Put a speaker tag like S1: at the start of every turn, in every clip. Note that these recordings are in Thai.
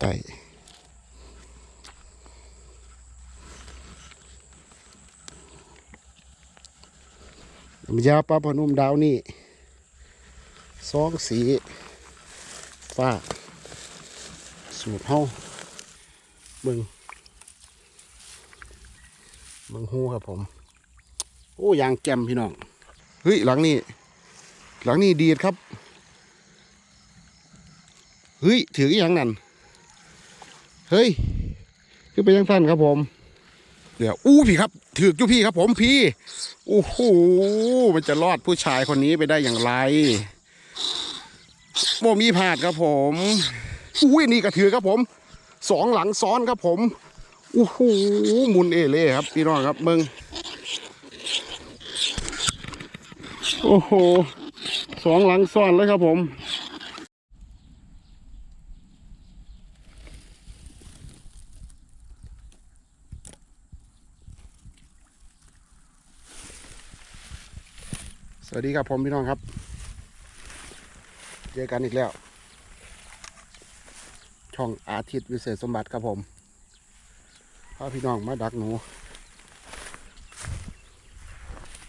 S1: ไต่น้ำยาปลาพนุ่มดาวนี่สองสีฟ้า สูตรเฮาเบิ่งเบิ่งหูครับผม โอ้ยางแจ่มพี่น้อง เฮ้ย หลังนี้ หลังนี้ดีดครับ เฮ้ย ถืออหย่างนั้น เฮ้ยคือไปยังสั้นครับผม เดี๋ยวอู้พี่ครับถือกอยู่พี่ครับ ผมพี่โอ้โหมันจะรอดผู้ชายคนนี้ไปได้อย่างไรโมมีพลาดครับผมอุ้ยนี่ก็ถือครับผมสองหลังซ้อนครับผมโอ้โหหมุนเอเล่ครับพี่น้องครับมึงโอ้โหสองหลังซ้อนเลยครับผม สวัสดีครับผมพี่น้องครับ เจอกันอีกแล้ว ช่องอาทิตย์วิเศษสมบัติครับผมพาพี่น้องมาดักหนู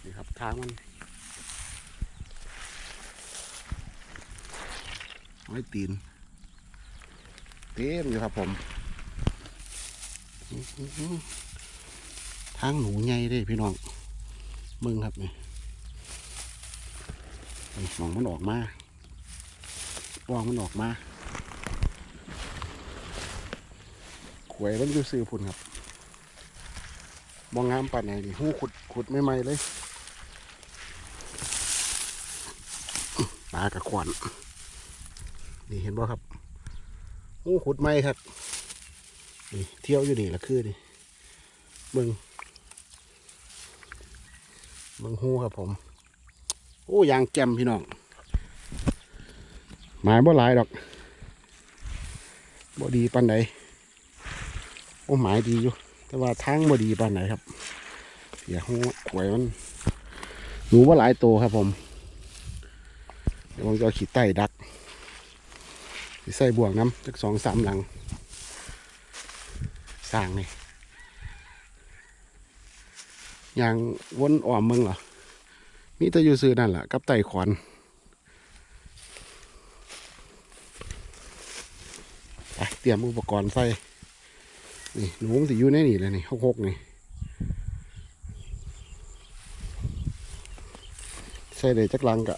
S1: นี่ครับทางมันไม้ตีน เต็มอยู่ครับผมทางหนูใหญ่เลยพี่น้องมึงครับนี่นี่ มองมันออกมาปองมันออกมาขวยมันอยู่ซื้อพุ่นครับมองงามปานไหนนี่หูขุดขุดใหม่ๆเลยปลากระขวานนี่เห็นบ่ครับหูขุดใหม่ครับนี่เที่ยวอยู่นี่ละคือนี่เบิ่งเบิ่งหูครับผม โอ้ยางแจ่มพี่น้องหมายบ่หลายดอกบ่ดีปานใดโอ้หมายดีอยู่ แต่ว่าทางบ่ดีปานไหนครับเสียหัวขวยมันหนูว่าหลายตัวครับผม เดี๋ยวผมจะขีดไต้ดักใส่บ่วงน้ำจักสองสามหลังสร้างนี่อย่างวนอ่อมมึงเหรอ มีแต่อยู่ซื้อนั่นแหละกับไต่ขวานไปเตรียมอุปกรณ์ใส่ นี่หนูมันสิอยู่ในนี่เลยนี่หกหกนี่ ใส่เลยจักลังกะ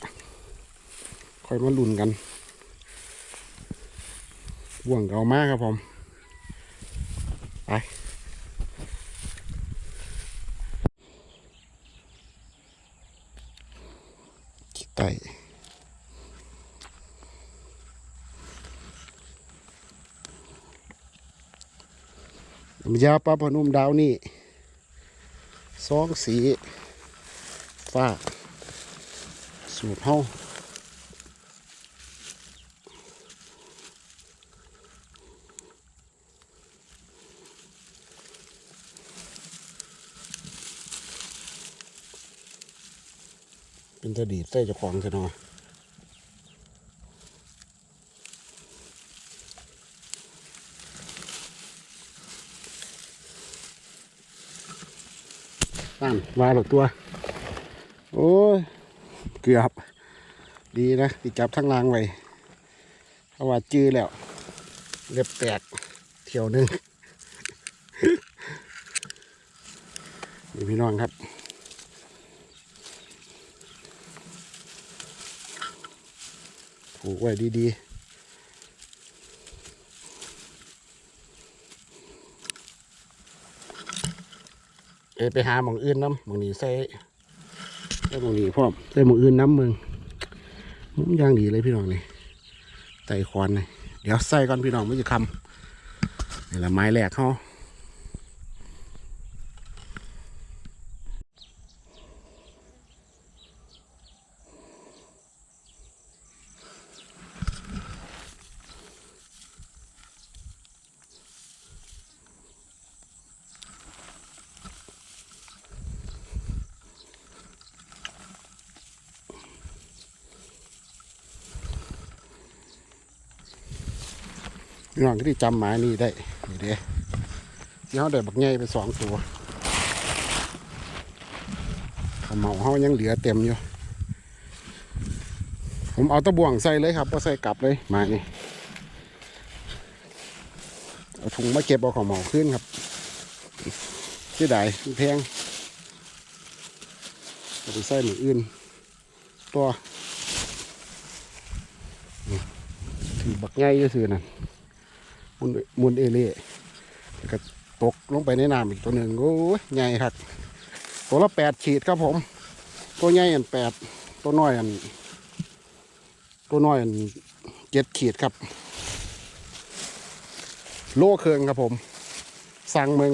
S1: ค่อยมาลุ้นกันบ่วงเก่ามากครับผม ไป ขี้ไตน้ำ ยาปลาพนุ่มดาวนี่สองสีฟ้า สูตรเฮาเป็นจะดีดใส่เจ้าของซะหน่อยนั่น มาหลดตัว โอ้ย เกือบ ดีนะที่จับทั้งรางไว้เพราะว่าจื้อแล้ว เล็บแตกเที่ยวหนึงนี่พี่น้องครับผูกไว้ดีๆ เอย ไปหาหมองอื่นน้ำหมองนี้ใส่ใส่หมองนี้พร้อมใส่หมองอื่นน้ำมึงมุ้มย่างดีเลยพี่น้องนี่ไต่ควันนี่เดี๋ยวใส่ก่อนพี่น้องไม่จะคำนี่แหละไม้แรกเขา พี่น้องก็ที่จำหมายนี่ได้นี่เด้ที่เขาได้บักใหญ่ไปสองตัวขาวเหมาเขายังเหลือเต็มอยู่ ผมเอาตะบ่วงใส่เลยครับก็ใส่กลับเลยมานี่เอาถุงมาเก็บเอาของเหมาขึ้นครับที่ใดมันแพงเอาไปใส่หมืออื่น ตัวถือบักใหญ่ก็คือนั่น มุนมุนเอเล่ก็ตกลงไปในน้ำอีกตัวหนึ่งโอ้ยใหญ่ครับตัวละแปดขีดครับผม ตัวใหญ่อันแปดตัวน้อยอัน ตัวน้อยอันเจ็ดขีดครับ โลเครืองครับผม สั่งมึง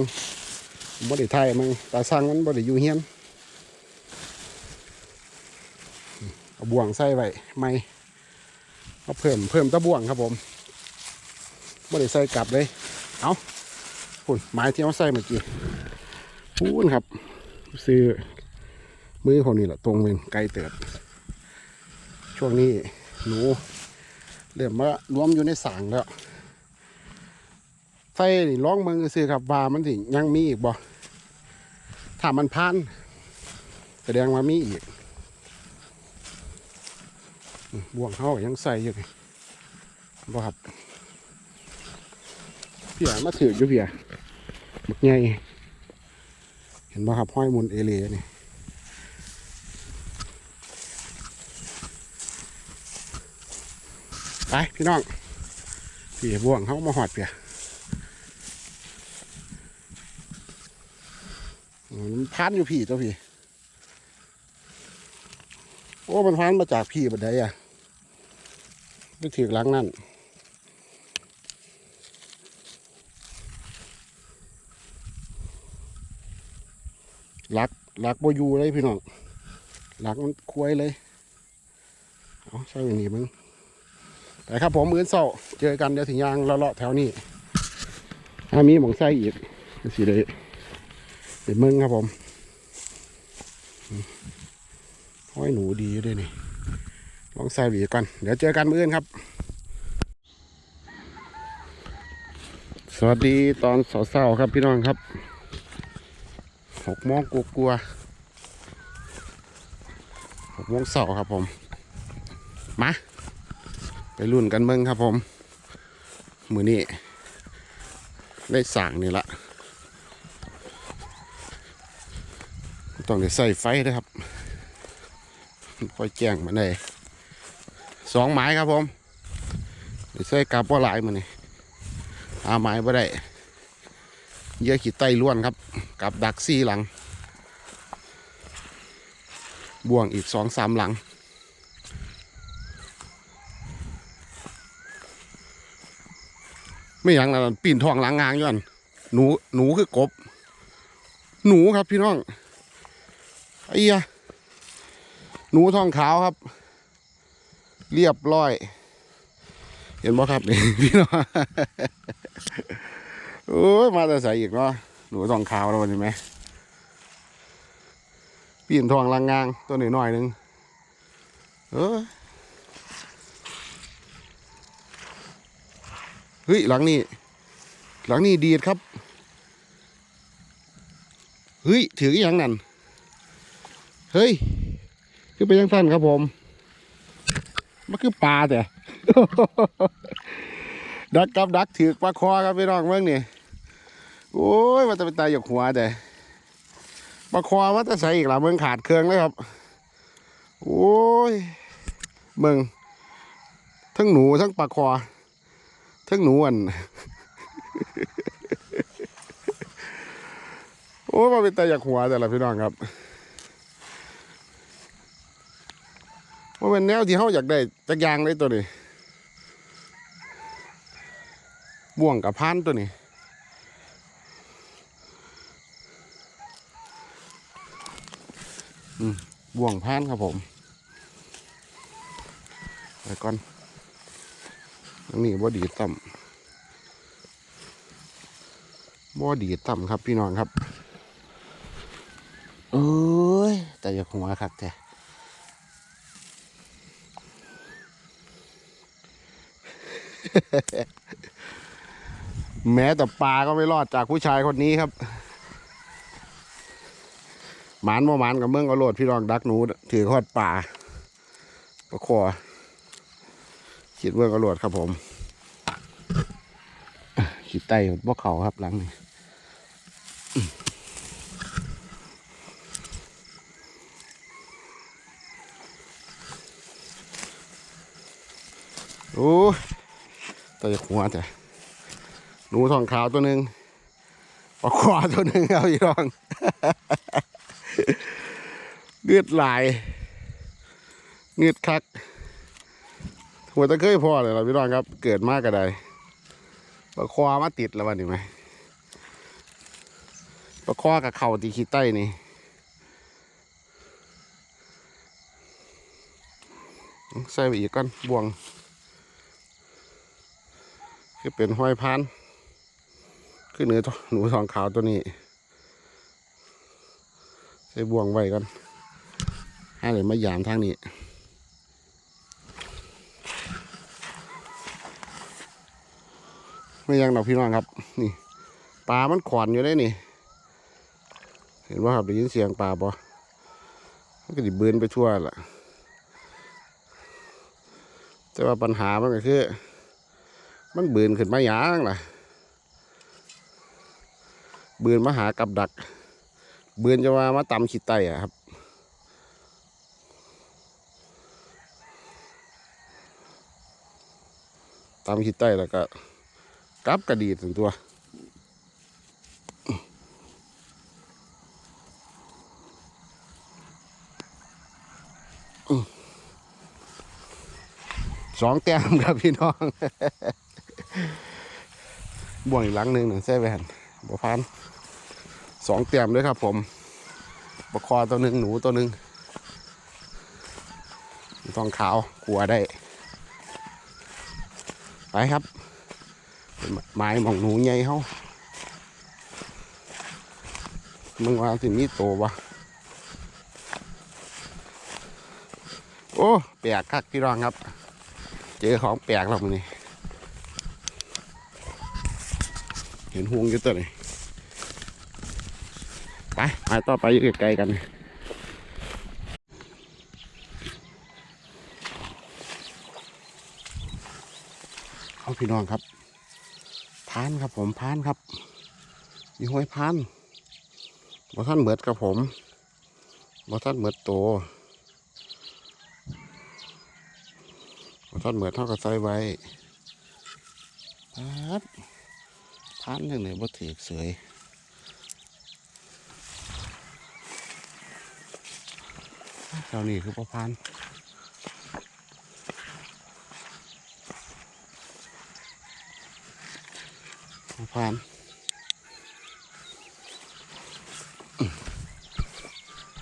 S1: บริไทยมึงแต่สั่งมันบริยูเฮียนเอาบ่วงใส่ไว้ไม่เอาเพิ่มเพิ่มตะบ่วงครับผม บริใส่กลับเลย เอาพุ่นไม้ที่เอาใส่เมื่อกี้พูนครับ ซื้อมือคนนี้แหละตรงเป็นไกลเติบ ช่วงนี้หนูเริ่มมารวมอยู่ในสางแล้วไฟนี่ร้องเมืองซื้อครับว่ามันสิยังมีอีกบ่ถ้ามันพันแสดงว่ามีอีกบ่วงเขายังใส่อยู่นี่บ่ครับ พี่ยมาถืออยู่พี่ยบักใหญ่เห็นบ่ครับห้อยมุนเอเลีนี่ไปพี่น้องพี่บ่วงเขามาหอดเปียมันพันอยู่พี่ตัวพี่ โอ้ มันพันมาจากพี่บันไดอะไปถือหลังนั่น หลักหลักโบยูเลยพี่น้องหลักมันคุ้ยเลยเอาใช่อย่างนี้มึงแต่ครับผมมื้อเศร้าเจอกันเดี๋ยวถึงยางเลาะแถวนี้ถ้ามีหมองไส้อีกสิเลยเป็นมึงครับผมห้อยหนูดีอยู่ด้วยนี่ลองใส่หวีก่อนเดี๋ยวเจอกันมื้ออนครับ สวัสดีตอนเศร้าๆครับพี่น้องครับ หกโมงกลัวๆหกโมงเสาร์ครับผม มา ไปรุ่นกันเมืองครับผม มือนี้ได้สั่งนี่ละต้องได้ใส่ไฟด้วยครับค่อยแจ้งมาได้สองไม้ครับผมได้ใส่กลับว่าหลายมือนี่อาไม้บ่ได้เยอะขีดไตล้วนครับ กับดักซี่หลัง บ่วงอีกสองสามหลัง ไม่ย่างนั้นปีนทองหล้างงางยู่อันหนูหนูคือกบ หนูครับพี่น้องไอ้ยะหนูทองขาวครับ เรียบร้อย เห็นบ่ครับนี่พี่น้องโอ้ยมาแต่ใส่อีกเนาะ หนูทองขาวแล้วเห็นไหมปีนทองลางงางตัวหน่อยหน่อยหนึงเออเฮ้ยหลังนี้ หลังนี้ดีดครับเฮ้ยถืออย่างนั้นเฮ้ยคือไปยังสั้นครับผมมันคือปลาแต่ดักกับดักถือปลาคอครับพี่น้องเมื่อนี่ โอ้ยมันจะเป็นตายหยกหัวแต่ปลาคอว่าจะใส่อีกหล่ะเมืองขาดเครื่องเลยครับ โอ้ยเมืองทั้งหนูทั้งปลาคอทั้งหนูอันโอ้มาเป็นตาอยากหัวแต่ละพี่น้องครับว่าเป็นแนวที่เขาอยากได้จักยางเลยตัวนี้บ่วงกับพันตัวนี้อืม บ่วงพันครับผมไปก่อนนนี้บ่ดีต่ำบ่ดีต่ำครับพี่น้องครับเอ้ยแต่อย่าหัวครับแต่แม้แต่ปลาก็ไม่รอดจากผู้ชายคนนี้ครับ หมานบ่หมานกับเมืองก็โลดพี่รองดักหนูถือขอดป่าประคอขีดเมืองก็โลดครับผมขีดไตพวกเขาครับหลังนี่โอ้ยตัวหัวจ้ะหนูทองขาวตัวหนึ่งปลาคอตัวหนึ่งเอาอีรอง เงือดหลายเงือดคัก หัวตะเคยพอเลยเราพี่น้องครับ เกิดมากก็ได้ปลาคอมาติดแล้ววันนี้ไหมปลาคอกับเข่าตีขี้ใต้นี่ใส่ไปอีกก่อนบ่วง คือเป็นห้อยพานคือเนื้อหนูทองขาวตัวนี้ ใส่บ่วงไว้กัน ให้เลยมายามทางนี้ไม่ยังดอกพี่น้องครับ นี่ปลามันขอนอยู่ได้นี่ เห็นว่าครับได้ยินเสียงปลาปะมันก็ดิเบืนไปทั่วแหละแต่ว่าปัญหามันก็คือ มันเบืนขึ้นมาหยางล่ะเบืนมาหากับดักเบือนจะว่ามาตำขีดไตอะครับ ตำขีดไตแล้วก็กลับกระดีดถึงตัวสองแต้มครับพี่น้อง บ่วงอีกหลังหนึ่งหนึ่งเซเว่นบัวพันสองแต้มด้วยครับผมปลาคอตัวหนึ่งหนูตัวหนึ่งทองขาวขัวได้ ไปครับไม้หมองหนูใหญ่เขามึงว่าสิมีโตวะโอ้ แปลกคักพี่รองครับ เจอของแปลกแล้วมันนี่เห็นห่วงอยู่ตัวนี้ไปไปต่อไปอยู่ไกลๆกัน เอา พี่น้องครับพานครับผมพานครับมีห้อยพานบ่ท่านเหมือดครับผมบ่ท่านเหมือดโตบ่ท่านเหมือดเท่ากับใส่ไว้ครับพานยังไงบ่ถือเสยแถวนี้คือประพัน ธ์ประพัน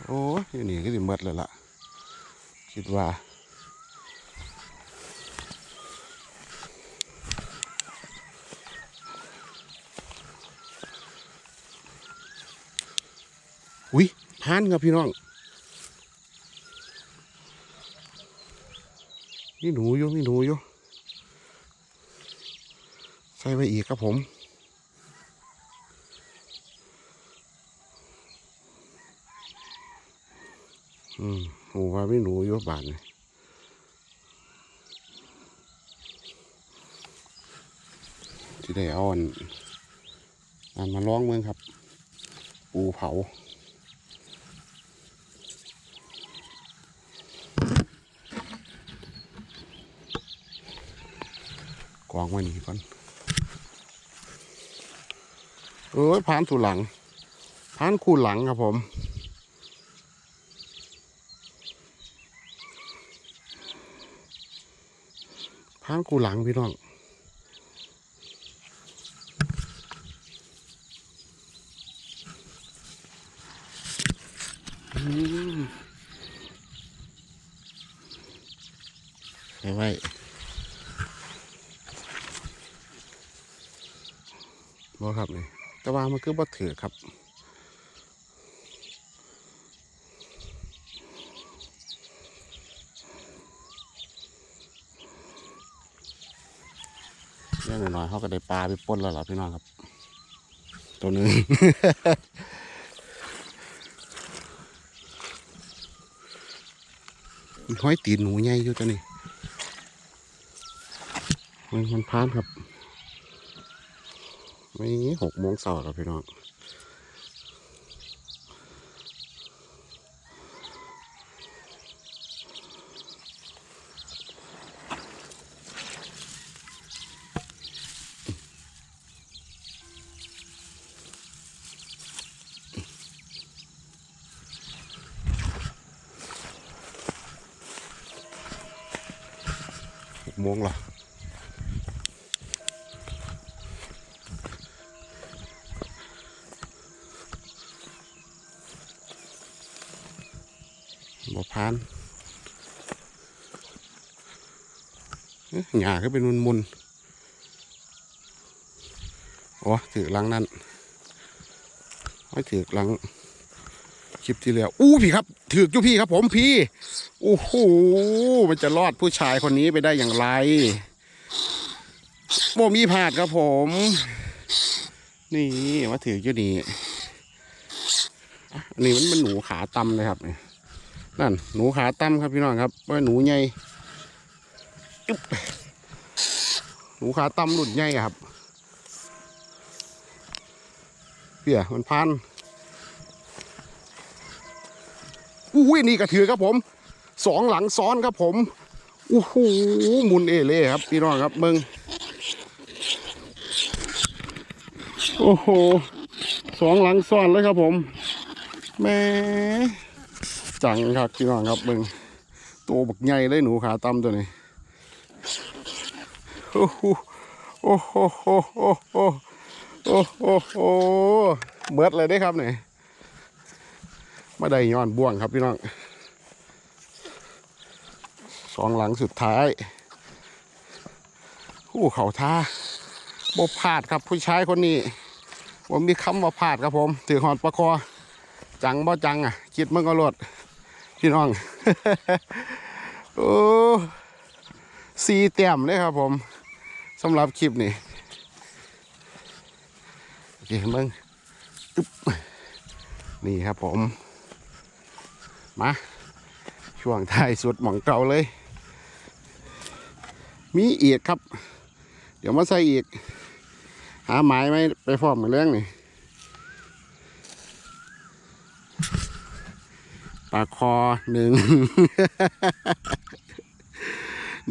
S1: โอ้ยอยู่นี่ก็สิหมดเลยล่ะ คิดว่าอุ้ยพานครับพี่น้องมีหนูอยู่มีหนูอยู่ใส่ไปอีกครับผม อืมหนูว่าไมีหนูอยู่บานนี่ที่ได้อาอันอันมาล้องเมืองครับ ปูเผากองไว้นี่ก่อนเอ้ยพานถูหลังพานคู่หลังครับผม พานคู่หลังพี่น้องอืมเอาไว้บ่ครับนี่แต่ว่ามันคือบ่ถือครับ อ เรื่องห น่อยเขาก็ได้ปลาไปป้นแล้วล่ะพี่น้องครับ ตัวหนึ่งห้อยตีนหนูใหญ่อยู่ตัวนี้มันมันพานครับไม่หกโมงเสาร์แล้วพี่น้อง บ่พานหญ้าก็เป็นมุนมุนโอ้ถือหลังนั่นไว้ถือหลังคลิปที่แล้วอู้พี่ครับ ถือกอยู่พี่ครับผมพี่โอ้โหมันจะรอดผู้ชายคนนี้ไปได้อย่างไรโมมีผาดครับผม นี่มาถืออยู่นี่อันนี้มันเป็นหนูขาตำเลยครับนี่ นั่นหนูขาตำครับพี่น้องครับว่าหนูใหญ่หนูขาตำหลุดใหญ่ครับเปี่ยมันพันอุ้ยนี่กระถือครับผมสองหลังซ้อนครับผมโอ้หหมุนเอเล่ครับพี่น้องครับมึงโอ้โหสองหลังซ้อนเลยครับผมแม่ จังครับพี่น้องครับมึงตัวบักใหญ่เลยหนูขาต่ำตัวนี้โอ้โหโอ้โหโอ้โหโอ้โหโอ้โหเบิดเลยได้ครับเนี่ยมาได้ย้อนบ่วงครับพี่น้องสองหลังสุดท้ายผู้เขาท่าบพลาดครับผู้ชายคนนี้ผมมีคำว่าพลาดครับผม ถือหอนประคอ จังบ่จังอะคิดมันก็รด พี่น้อง โอ้สีเต็มเลยครับผมสำหรับคลิปนี้โอเคมึงอึ๊บนี่ครับผม มา ช่วงท้ายสุดหมองเก่าเลย มีอีกครับ เดี๋ยวมาใส่อีก หาไม้ไหมไปฟอร์มเหมือนเรื่องนี่ ปลาคอหนึ่ง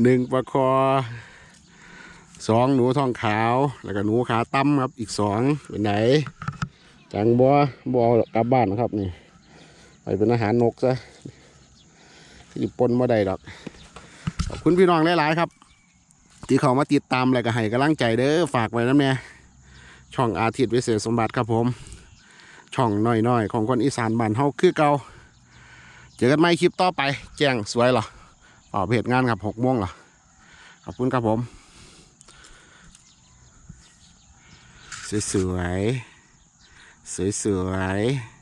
S1: หนึ่งปลาคอสองหนูทองขาว แล้วก็หนูขาตั้มครับอีกสองเป็นไหน จังบัวบัวกลับบ้านนะครับนี่ ไปเป็นอาหารนกซะที่ปนมาได้ดอก ขอบคุณพี่น้องหลายๆครับ ที่เขามาติดตามอะไรก็ให้กำลังใจเด้อฝากไว้นะแม่ช่องอาทิตย์วิเศษสมบัติครับผม ช่องน้อยๆ ของคนอีสานบ้านเฮาคือเก่า เจอกันใหม่คลิปต่อไป แจ้งสวยเหรอออกเพจงานครับหกโมงเหรอขอบคุณครับผม สวยสวยสวยๆ